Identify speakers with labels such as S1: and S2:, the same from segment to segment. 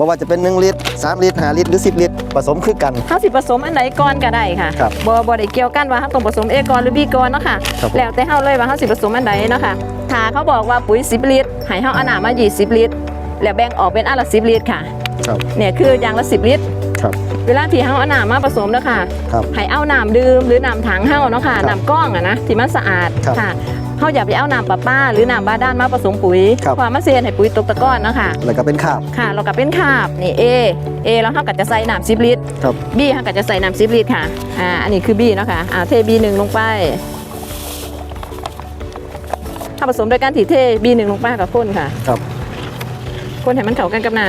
S1: บ่ว่าจะเป็น 1 ลิตร 3 ลิตร 5 ลิตร หรือ 10 ลิตร ผสมคือกัน
S2: เฮาสิผสมอันใดก่อนก็ได้ค่ะ
S1: ครับ
S2: บ่บ่ได้เกี่ยวกันว่าเฮาต้องผสม A ก่อนหรือ B ก่อนเนาะค่ะ
S1: ครับผม
S2: แล้วแต่เฮาเลยว่าเฮาสิผสมอันใดเนาะค่ะถ้าเขาบอกว่าปุ๋ย 10 ลิตรให้เฮาเอาน้ำมา 20 ลิตร แล้วแบ่งออกเป็นอันละ 10 ลิตรค่ะ
S1: ครับ
S2: เนี่ยคืออย่างละ 10 ลิตร
S1: ครับ
S2: เวลาที่เฮาเอาน้ำมาผสมเนาะค่ะ
S1: ครับ
S2: ให้เอาน้ำดื่มหรือน้ำถังเฮาเนาะค่ะ
S1: ครับ
S2: น้ำก้องอะนะที่มันสะอาด
S1: ครับ
S2: ค่ะ เฮาอย่าไปเอาน้ำประปาหรือน้ำบาดาลมาผสมปุ๋ย
S1: ครับ
S2: เพราะว่ามันสิเฮ็ดให้ปุ๋ยตกตะกอนเนาะค่ะ
S1: แล้วก็เป็นคราบ
S2: ค่ะเราก็เป็นคาบนี่ A A แล้วเฮาก็จะใส่น้ำ10ลิตร
S1: ครับ
S2: B เฮาก็จะใส่น้ำ10ลิตรค่ะอ่าอันนี้คือ B เนาะค่ะอ่าเท B 1ลงไปถ้าผสมโดยการถี่เท B 1ลงไปกับข้นค่ะ
S1: ครับ
S2: คนให้มันเข้ากันกับน้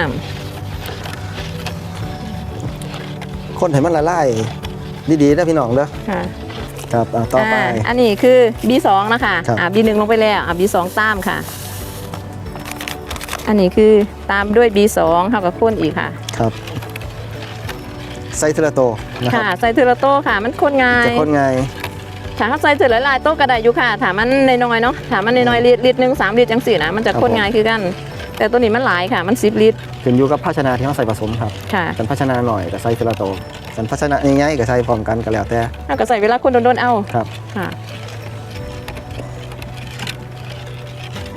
S1: คนให้มันละลายดีๆนะพี่น้องเด้อำ
S2: ค่ะ
S1: ครับอะต่อไปา
S2: อันนี้คือ B2 นะคะ
S1: ครับ
S2: อ่า B1 ลงไปแล้วอ่า B2 ตามค่ะ อันนี้คือตามด้วย B2 เท่ากับข้นอีกค่ะ
S1: ครับไซเทอร์โตนะครับ
S2: ค่ะใส่เทอร์โตค่ะ มันข้นง่าย
S1: จะคนไง
S2: ถ้าเขาใส่เทอร์หลายๆโต๊ะก็ได้อยู่ค่ะ ถามมันน้อยๆเนาะถามมันน้อยๆลิตรลิตรหนึ่งสามลิตรจังสี่นะมันจะข้นง่ายคือกัน แต่ตัวนี้มันหลายค่ะ มันสิบลิตร
S1: ขึ้นอยู่กับภาชนะที่เขาใส่ผสมครับ
S2: ค่ะ
S1: กันภาชนะหน่อยกับไซเทอร์โต กันภาชนะง่ายๆกับใส่พร้อมกันก็แล้วแต่
S2: เราก็ใส่เวลาคนโดนๆเอา
S1: ครับ
S2: ค่ะ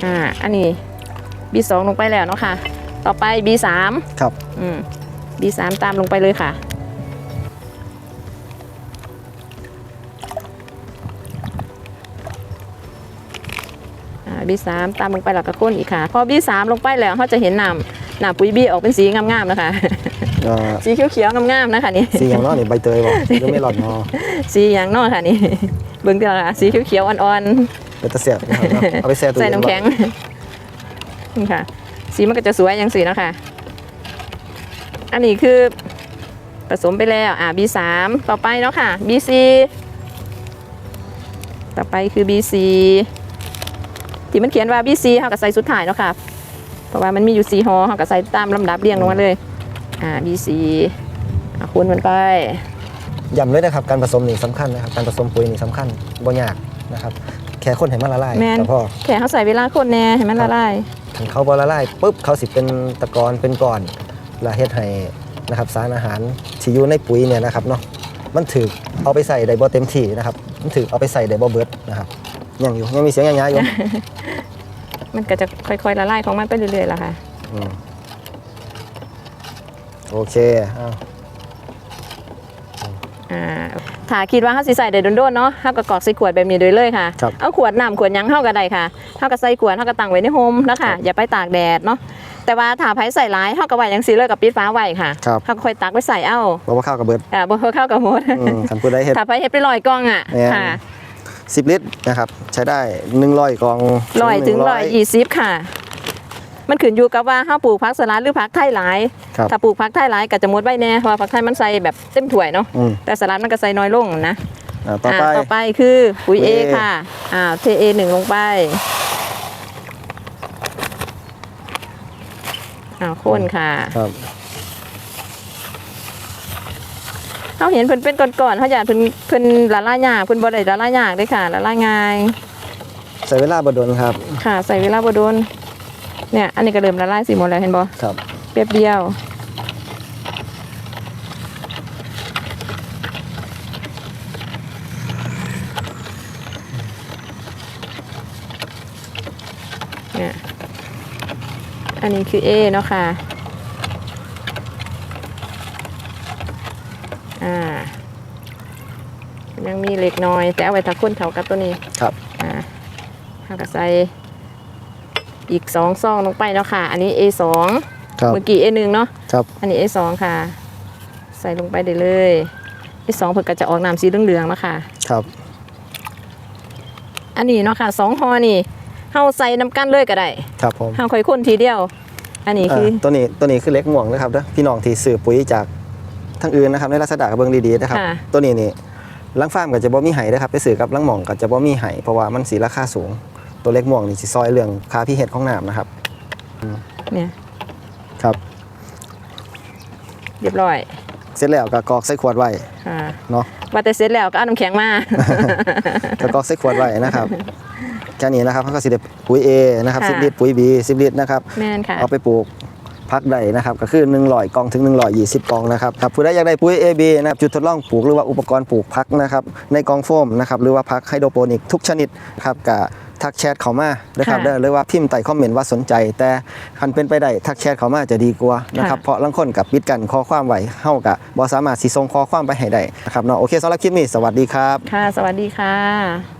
S2: อ่าอันนี้ B2 ลงไปแล้วเนาะค่ะ ต่อไป B3
S1: ครับ
S2: อืม B3 ตามลงไปเลยค่ะอ่า B3 ตามลงไปแล้วก็ข้นอีกค่ะ พอ B3 ลงไปแล้วเขาจะเห็นน้ำน้ำปุ๋ย B ออกเป็นสีงามๆนะคะ
S1: เอ่อ
S2: สีเขียวๆงามๆนะคะนี่
S1: สีอย่างเน้อนี่ใบเตยบอกหรือไม่หลอดนอ
S2: สีอย่างนอกค่ะนี่เบิ่งเถอะค่ะสีเขียวๆอ่อน
S1: เป็นตะเสียบนะครับเนาะเอาไปแช่
S2: ๆ
S1: ตู้
S2: ใส่
S1: เย็น
S2: น้ำ
S1: ไว้
S2: แข็งนี่ค่ะ สีมันก็จะสวยอย่างสีนะคะอันนี้คือผสมไปแล้วอ่า B3 ต่อไปเนาะค่ะ BC ต่อไปคือ BC ที่มันเขียนว่า BC เขาก็ใส่สุดท้ายเนาะค่ะ เพราะว่ามันมีอยู่สีหอเขาก็ใส่ตามลำดับเรียงลงมาเลย อ่า BC อ่าคูณมันไป
S1: ย้ำเลยนะครับการผสมนี่สำคัญนะครับการผสมปุ๋ยนี่สำคัญบ่ยากนะครับแค่คนให้มันละลาย
S2: แม่น
S1: แต่พอ
S2: แค่เขาใส่เวลาคนแน่ให้มันละลาย
S1: ถึงเขาบ่ละลายปุ๊บเขาสิเป็นตะกอนเป็นก้อนและเฮ็ดให้นะครับสารอาหารที่อยู่ในปุ๋ยเนี่ยนะครับเนาะมันถือเอาไปใส่ได้บ่เต็มที่นะครับมันถือเอาไปใส่ได้บ่เบิดนะครับยังอยู่ยังมีเสียงยังยาอยู่
S2: มันก็จะค่อยๆละลายของมันไปเรื่อยๆแล้วค่ะ
S1: อืม โอเคอ้าว
S2: อ่าถ้าคิดว่าเขาสิใส่ได้โดนๆเนาะเขาก็กรอกใส่ขวดแบบนี้โดยเลยค่ะ
S1: ครับ
S2: เอาขวดน้ำขวดหยังเข้าก็ได้ค่ะเขาก็ใส่ขวดเขาก็ตั้งไว้ในโฮมแล้วค่ะ อย่าไปตากแดดเนาะ แต่ว่าถ้าไผใส่หลายเขาก็ไว้ยังสีเลยกับปิดฟ้าไว้ค่ะ
S1: ครับ
S2: เขาก็ค่อยตักไปใส่เอา
S1: บ่ว่าข้าวกับเบิด
S2: อ่าบ่เข้ากับหมด
S1: อืมคันผู้ใดเฮ็ด
S2: ถ้าไผเฮ็ดไปลอยกล่องอะ
S1: แม่น
S2: ค่ะ
S1: 10 ลิตรนะครับ ใช้ได้100กล่อง
S2: ลอยถึง
S1: 100
S2: ลอยยี่สิบค่ะ มันขึ้นอยู่กับว่าเฮาปลูกผักสลัดหรือผักไทยหลาย
S1: ครับ
S2: ถ้าปลูกผักไทยหลายก็จะหมดไว้แน่เพราะว่าผักไทยมันใส่แบบเต็มถ้วยเนาะ
S1: อืม
S2: แต่สลัดมันก็ใส่น้อยลงนะ
S1: อ่าต่อไป
S2: อ่าต่อไปคือปุ๋ย
S1: ปุ๋
S2: A
S1: ย A
S2: ค่ะ อ่าเท A หนึ่งลงไปอ่าข้นค่ะ
S1: ครับ
S2: เขาเห็นเพิ่นเป็นก่อนๆเขาอยากเพิ่นเพิ่นละลายยากเพิ่นบ่ได้ละลายยากเด้อค่ะละลายง่าย
S1: ใช้เวลาบ่โดนครับ
S2: ค่ะ ใส่เวลาบ่โดน เนี่ยอันนี้ก็เริ่มละลายสิหมดแล้วเห็นบ่
S1: ครับ
S2: แป๊บเดียวเนี่ยอันนี้คือ A เนาะค่ะ อ่า ยังมีเล็กน้อย แต่เอาไว้ถ้าคนเท่ากับตัวนี้
S1: ครับ
S2: อ่าถ้าก็ใส่ อีกสองซองลงไปเนาะค่ะ อันนี้ A สอง
S1: ครับ
S2: เมื่อกี้ A หนึ่งเนาะ
S1: ครับ
S2: อันนี้ A สองค่ะ ใส่ลงไปได้เลย A สองเพื่อก็จะออกน้ำสีเหลืองๆแล้วค่ะ
S1: ครับ
S2: อันนี้เนาะค่ะสองห่อนี่เฮาใส่น้ำกันเลยก็ได้
S1: ครับผม
S2: เฮาค่อยคนทีเดียว อันนี้คือ
S1: อ่าตัวนี้ตัวนี้คือเล็กม่วงนะครับเด้อพี่น้องที่ซื้อปุ๋ยจากทางอื่นนะครับในรัศดากับเบิ่งดีๆนะครับ
S2: ค่ะ
S1: ตัวนี้นี่ลังฟาร์มก็จะบ่มีไห้นะครับ ไปซื้อกับลังหม่องก็จะบ่มีไห้เพราะว่ามันสีราคาสูง ตัวเล็กม่วงนี่สิซอยเรื่องค่าพิเศษของน้ำนะครับ
S2: เนี่ย
S1: ครับ
S2: เรียบร้อย
S1: เสร็จแล้วก็กรอกใส่ขวดไว้
S2: ค่ะ
S1: เนาะ
S2: ว่าแต่เสร็จแล้วก็เอาน้ำแข็งมา
S1: ก็กรอกใส่ขวดไว้นะครับแค่นี้นะครับเขาก็สิได้ปุ๋ย A นะครับ
S2: ค่ะ
S1: 10ลิตรปุ๋ย B 10ลิตรนะครับ
S2: แม่นค่ะ
S1: เอาไปปลูกพักใดนะครับก็คือ100กล่องถึง120กล่องนะครับครับผู้ใดอยากได้ปุ๋ย AB นะครับจุดทดลองปลูกหรือว่าอุปกรณ์ปลูกพักนะครับในกล่องโฟมนะครับหรือว่าพักไฮโดรโปนิกทุกชนิดครับกับ ทักแชทเข้ามานะครับ
S2: ค่ะ
S1: เด้อหรือว่าพิมพ์ใต้คอมเมนต์ว่าสนใจ แต่คันเป็นไปได้ทักแชทเข้ามาจะดีกว่านะครับ
S2: ค่ะ
S1: เพราะลังคนกับปิดกันข้อความไว้เฮากับบ่สามารถสิส่งข้อความไปให้ได้นะครับเนาะโอเคสำหรับคลิปนี้สวัสดีครับ
S2: ค่ะ สวัสดีค่ะ